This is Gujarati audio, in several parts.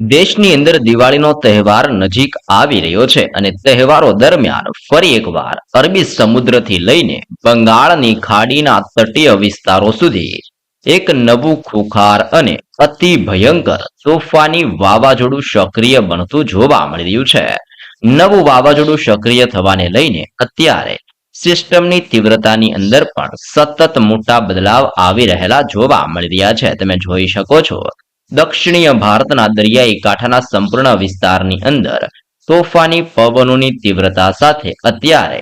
દેશની અંદર દિવાળીનો તહેવાર નજીક આવી રહ્યો છે અને તહેવારો દરમિયાન ફરી એકવાર અરબી સમુદ્રથી લઈને બંગાળની ખાડીના તટીય વિસ્તારો સુધી એક નવું ખુખાર અને અતિ ભયંકર તોફાની વાવાઝોડું સક્રિય બનતું જોવા મળી રહ્યું છે. નવું વાવાઝોડું સક્રિય થવાને લઈને અત્યારે સિસ્ટમની તીવ્રતાની અંદર પણ સતત મોટા બદલાવ આવી રહેલા જોવા મળી રહ્યા છે. તમે જોઈ શકો છો દક્ષિણીય ભારતના દરિયાઈ કાંઠાના સંપૂર્ણ વિસ્તારની અંદર તોફાની પવનોની તીવ્રતા સાથે અત્યારે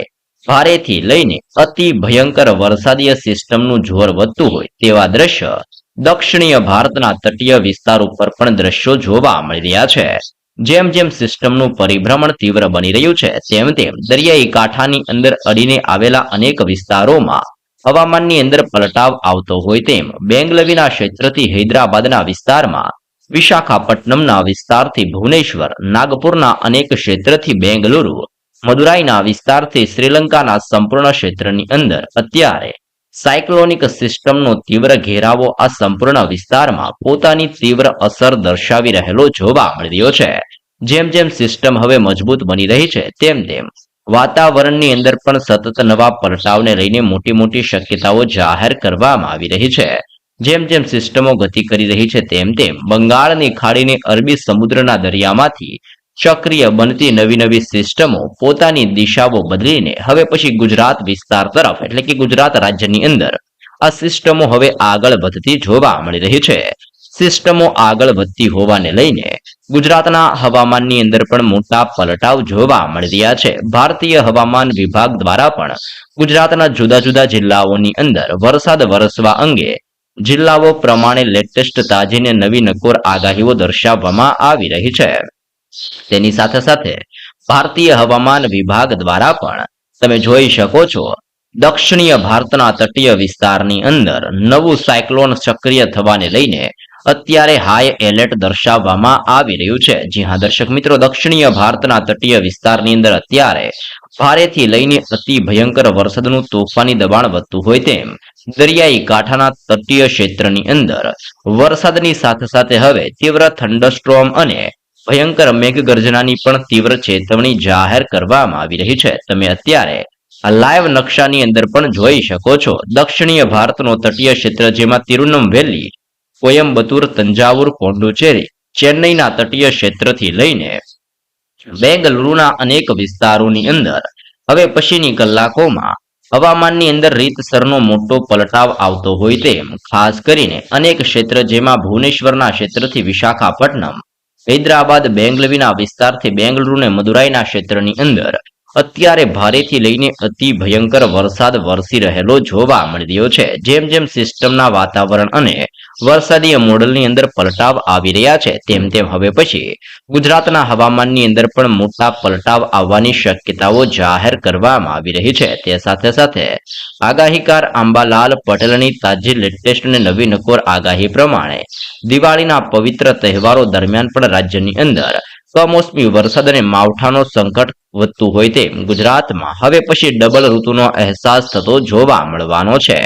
ભારેથી લઈને અતિ ભયંકર વરસાદીય સિસ્ટમનું જોર વધતું હોય તેવા દ્રશ્ય દક્ષિણીય ભારતના તટીય વિસ્તાર ઉપર પણ દ્રશ્યો જોવા મળી રહ્યા છે. જેમ જેમ સિસ્ટમનું પરિભ્રમણ તીવ્ર બની રહ્યું છે, તેમ તેમ દરિયાઈ કાંઠાની અંદર અડીને આવેલા અનેક વિસ્તારોમાં હવામાનની અંદર પલટાવ આવતો હોય તેમ બેંગલવીના ક્ષેત્રથી હૈદરાબાદના વિસ્તારમાં વિશાખાપટ્ટનમના વિસ્તારથી ભુવનેશ્વર, નાગપુરના અનેક ક્ષેત્રથી બેંગલુરુ, મદુરાઈના વિસ્તારથી શ્રીલંકાના સંપૂર્ણ ક્ષેત્રની અંદર અત્યારે સાયક્લોનિક સિસ્ટમનો તીવ્ર ઘેરાવો આ સંપૂર્ણ વિસ્તારમાં પોતાની તીવ્ર અસર દર્શાવી રહેલો જોવા મળ્યો છે. જેમ જેમ સિસ્ટમ હવે મજબૂત બની રહી છે, તેમ તેમ વાતાવરણની અંદર પણ સતત નવા પલટાવને લઈને મોટી મોટી શક્યતાઓ જાહેર કરવામાં આવી રહી છે. જેમ જેમ સિસ્ટમો ગતિ કરી રહી છે, તેમ તેમ બંગાળની ખાડીને અરબી સમુદ્રના દરિયામાંથી સક્રિય બનતી નવી નવી સિસ્ટમો પોતાની દિશાઓ બદલીને હવે પછી ગુજરાત વિસ્તાર તરફ, એટલે કે ગુજરાત રાજ્યની અંદર આ સિસ્ટમો હવે આગળ વધતી જોવા મળી રહી છે. સિસ્ટમો આગળ વધતી હોવાને લઈને ગુજરાતના હવામાનની અંદર પણ મોટા પલટાવ જોવા મળી રહ્યા છે. ભારતીય હવામાન વિભાગ દ્વારા પણ ગુજરાતના જુદા જુદા જિલ્લાઓની અંદર વરસાદ વરસવા અંગે જિલ્લાઓ પ્રમાણે લેટેસ્ટ તાજીને નવી નકોર આગાહીઓ દર્શાવવામાં આવી રહી છે. તેની સાથે સાથે ભારતીય હવામાન વિભાગ દ્વારા પણ તમે જોઈ શકો છો, દક્ષિણીય ભારતના તટીય વિસ્તારની અંદર નવું સાયક્લોન સક્રિય થવાને લઈને અત્યારે હાઈ એલર્ટ દર્શાવવામાં આવી રહ્યું છે. જી હા, દર્શક મિત્રો, દક્ષિણીય ભારતના તટીય વિસ્તારની અંદર અત્યારે ભારેથી લઈને અતિ ભયંકર વરસાદનું તોફાની દબાણ વધતું હોય તેમ દરિયાઈ કાંઠાના તટીય ક્ષેત્રની અંદર વરસાદની સાથે સાથે હવે તીવ્ર થંડરસ્ટ્રોમ અને ભયંકર મેઘગર્જનાની પણ તીવ્ર ચેતવણી જાહેર કરવામાં આવી રહી છે. તમે અત્યારે આ લાઈવ નકશાની અંદર પણ જોઈ શકો છો. દક્ષિણીય ભારતનો તટીય ક્ષેત્ર, જેમાં તિરુનમ વેલી કોયમ્બતુર તંજાવુર પોંડુચેરી ચેન્નઈના તટીય ક્ષેત્રથી લઈને બેંગલુરુના અનેક વિસ્તારોની અંદર. હવે પછીની કલાકોમાં હવામાનની અંદર રીતસરનો મોટો પલટાવ આવતો હોય તેમ ખાસ કરીને અનેક ક્ષેત્ર જેમાં ભુવનેશ્વરના ક્ષેત્રથી વિશાખાપટ્ટનમ, હૈદરાબાદ, બેંગલવીના વિસ્તારથી બેંગલુરુ મદુરાઈના ક્ષેત્રની અંદર અત્યારે ભારેથી લઈને અતિ ભયંકર વરસાદ વરસી રહેલો જોવા મળી રહ્યો છે. જેમ જેમ સિસ્ટમના વાતાવરણ અને વરસાદીય મોડલની અંદર પલટાવ આવી રહ્યા છે. તેમ તેમ હવે પછી ગુજરાતના હવામાનની અંદર પણ મોટા પલટાવ આવવાની શક્યતાઓ જાહેર કરવામાં આવી રહી છે. તે સાથે સાથે આગાહીકાર આંબાલાલ પટેલની તાજી લેટેસ્ટ અને નવી નકોર આગાહી પ્રમાણે દિવાળીના પવિત્ર તહેવારો દરમિયાન પણ રાજ્યની અંદર કમોસમી વરસાદ અને માવઠાનો સંકટ વધતું હોય તેમ ગુજરાતમાં હવે પછી ડબલ ઋતુનો અહેસાસ થતો જોવા મળવાનો છે.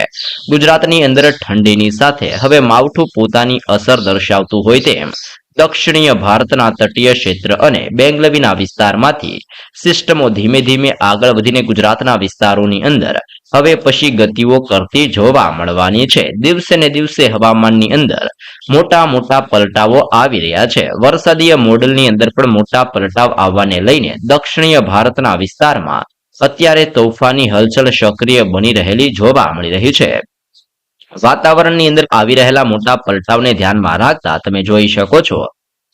ગુજરાતની અંદર ઠંડીની સાથે હવે માવઠું પોતાની અસર દર્શાવતું હોય તેમ દક્ષિણીય ભારતના તટીય ક્ષેત્ર અને બેંગલવીના વિસ્તારમાંથી સિસ્ટમો ધીમે ધીમે આગળ વધીને ગુજરાતના વિસ્તારોની અંદર હવે પછી ગતિઓ કરતી જોવા મળવાની છે. દિવસે ને દિવસે હવામાનની અંદર મોટા મોટા પલટાવો આવી રહ્યા છે. વરસાદીય મોડલની અંદર પણ મોટા પલટાવ આવવાને લઈને દક્ષિણીય ભારતના વિસ્તારમાં અત્યારે તોફાની હલચલ સક્રિય બની રહેલી જોવા મળી રહી છે. વાતાવરણની અંદર આવી રહેલા મોટા પલટાવને ધ્યાનમાં રાખતા તમે જોઈ શકો છો.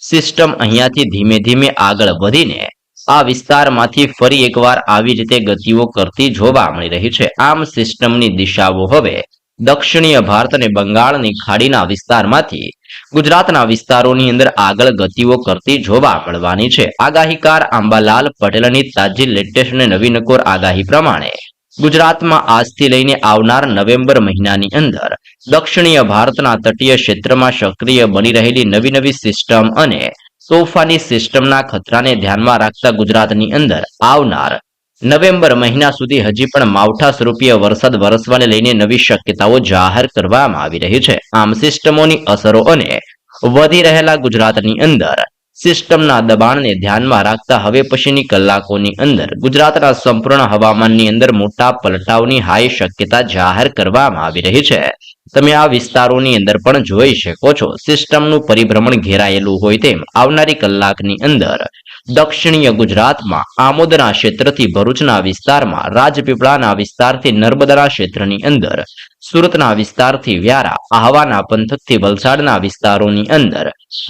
સિસ્ટમ અહીંયાથી ધીમે ધીમે આગળ વધીને આ વિસ્તારમાંથી ફરી એકવાર આવી રીતે ગતિઓ કરતી જોવા મળી રહી છે. આમ સિસ્ટમની દિશાઓ હવે દક્ષિણીય ભારત અને બંગાળની ખાડીના વિસ્તારમાંથી ગુજરાતના વિસ્તારોની અંદર આગળ ગતિઓ કરતી જોવા મળવાની છે. આગાહીકાર આંબાલાલ પટેલની તાજી લેટેસ્ટ અને નવીનકોર આગાહી પ્રમાણે ગુજરાતમાં આજથી લઈને આવનાર નવેમ્બર મહિનાની અંદર દક્ષિણીય ભારતના તટીય ક્ષેત્રમાં સક્રિય બની રહેલી નવી નવી સિસ્ટમ અને તોફાની સિસ્ટમના ખતરાને ધ્યાનમાં રાખતા ગુજરાતની અંદર આવનાર નવેમ્બર મહિના સુધી હજી પણ માવઠા સ્વરૂપીય વરસાદ વરસવાને લઈને નવી શક્યતાઓ જાહેર કરવામાં આવી રહી છે. આમ સિસ્ટમોની અસરો અને વધી રહેલા ગુજરાતની અંદર સિસ્ટમના દબાણને ધ્યાનમાં રાખતા હવે પછીની કલાકોની અંદર ગુજરાતના સંપૂર્ણ હવામાનની અંદર મોટા પલટાવની હાઈ શક્યતા જાહેર કરવામાં આવી રહી છે. તમે આ વિસ્તારોની અંદર પણ જોઈ શકો છો. સિસ્ટમનું પરિભ્રમણ ઘેરાયેલું હોય તેમ આવનારી કલાકની અંદર દક્ષિણીય ગુજરાતમાં આમોદના ક્ષેત્રથી ભરૂચના વિસ્તારમાં, રાજપીપળાના વિસ્તારથી નર્મદાના ક્ષેત્રની અંદર, સુરતના વિસ્તારથી વ્યારા, આહવાના પંથકથી વલસાડના વિસ્તારોની અંદર,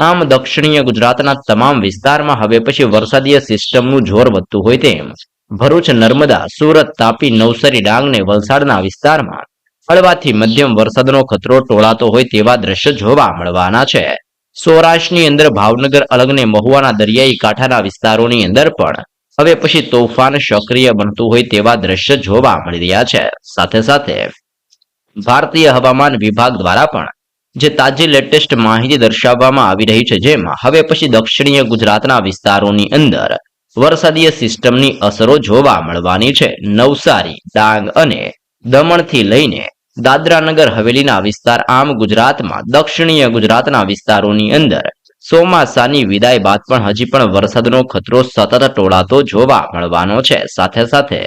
આમ દક્ષિણીય ગુજરાતના તમામ વિસ્તારમાં હવે પછી વરસાદીય સિસ્ટમનું જોર વધતું હોય તેમ ભરૂચ, નર્મદા, સુરત, તાપી, નવસારી, ડાંગ ને વલસાડના વિસ્તારમાં હળવાથી મધ્યમ વરસાદનો ખતરો ટોળાતો હોય તેવા દ્રશ્ય જોવા મળવાના છે. સૌરાષ્ટ્રની અંદર ભાવનગર અલગને મહુવાના દરિયાઈ કાંઠાના વિસ્તારોની અંદર પણ હવે પછી તોફાન સક્રિય બનતું હોય તેવા દ્રશ્ય જોવા મળી રહ્યા છે. સાથે સાથે ભારતીય હવામાન વિભાગ દ્વારા પણ જે તાજી લેટેસ્ટ માહિતી દર્શાવવામાં આવી રહી છે જેમાં હવે પછી દક્ષિણીય ગુજરાતના વિસ્તારોની અંદર વરસાદીય સિસ્ટમની અસરો જોવા મળવાની છે. નવસારી, ડાંગ અને દમણથી લઈને દાદરાનગર હવેલીના વિસ્તાર આમ ગુજરાતમાં, દક્ષિણીય ગુજરાતના વિસ્તારોની અંદર. ચોમાસાની વિદાય બાદ પણ હજી પણ વરસાદનો ખતરો સતત ટોળાતો જોવા મળવાનો છે. સાથે સાથે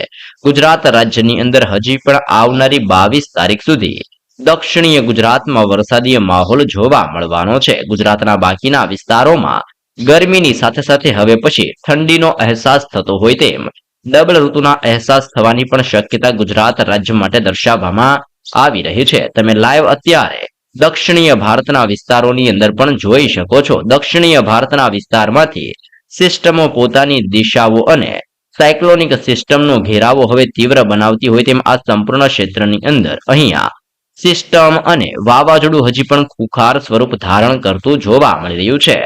ગુજરાત રાજ્યની અંદર હજી પણ આવનારી બાવીસ તારીખ સુધી દક્ષિણીય ગુજરાતમાં વરસાદીય માહોલ જોવા મળવાનો છે. ગુજરાતના બાકીના વિસ્તારોમાં ગરમીની સાથે સાથે હવે પછી ઠંડીનો અહેસાસ થતો હોય તેમ ડબલ ઋતુના અહેસાસ થવાની પણ શક્યતા ગુજરાત રાજ્ય માટે દર્શાવવામાં આવી રહી છે. તમે લાઈવ અત્યારે દક્ષિણીય ભારતના વિસ્તારોની અંદર પણ જોઈ શકો છો. દક્ષિણીય ભારતના વિસ્તારમાંથી સિસ્ટમો પોતાની દિશાઓ અને સાયક્લોનિક સિસ્ટમનો ઘેરાવો હવે તીવ્ર બનાવતી હોય તેમ આ સંપૂર્ણ ક્ષેત્રની અંદર અહીંયા સિસ્ટમ અને વાવાઝોડું હજી પણ ખુખાર સ્વરૂપ ધારણ કરતું જોવા મળી રહ્યું છે.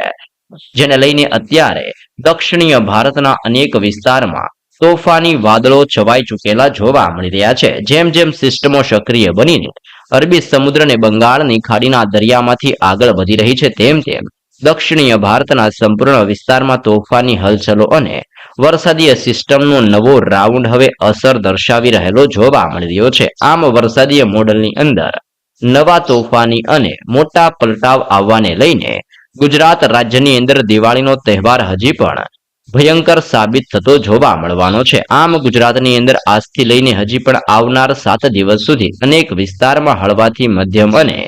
જેને લઈને અત્યારે દક્ષિણીય ભારતના અનેક વિસ્તારમાં તોફાની વાદળો છવાઈ ચૂકેલા જોવા મળી રહ્યા છે. જેમ જેમ સિસ્ટમો સક્રિય બનીને અરબી સમુદ્ર અને બંગાળની ખાડીના દરિયામાંથી આગળ વધી રહી છે, તેમ તેમ દક્ષિણીય ભારતના સંપૂર્ણ વિસ્તારમાં તોફાની હલચલો અને વરસાદીય સિસ્ટમનો નવો રાઉન્ડ હવે અસર દર્શાવી રહેલો જોવા મળી રહ્યો છે. આમ વરસાદીય મોડલની અંદર નવા તોફાની અને મોટા પલટાવ આવવાને લઈને ગુજરાત રાજ્યની અંદર દિવાળીનો તહેવાર હજી પણ ભયંકર સાબિત થતો જોવા મળવાનો છે. આમ ગુજરાતની અંદર આજથી લઈને હજી પણ આવનાર સાત દિવસ સુધી અનેક વિસ્તારમાં હળવાથી મધ્યમ અને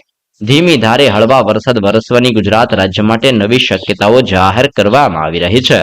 ધીમી ધારે હળવા વરસાદ વરસવાની ગુજરાત રાજ્ય માટે નવી શક્યતાઓ જાહેર કરવામાં આવી રહી છે.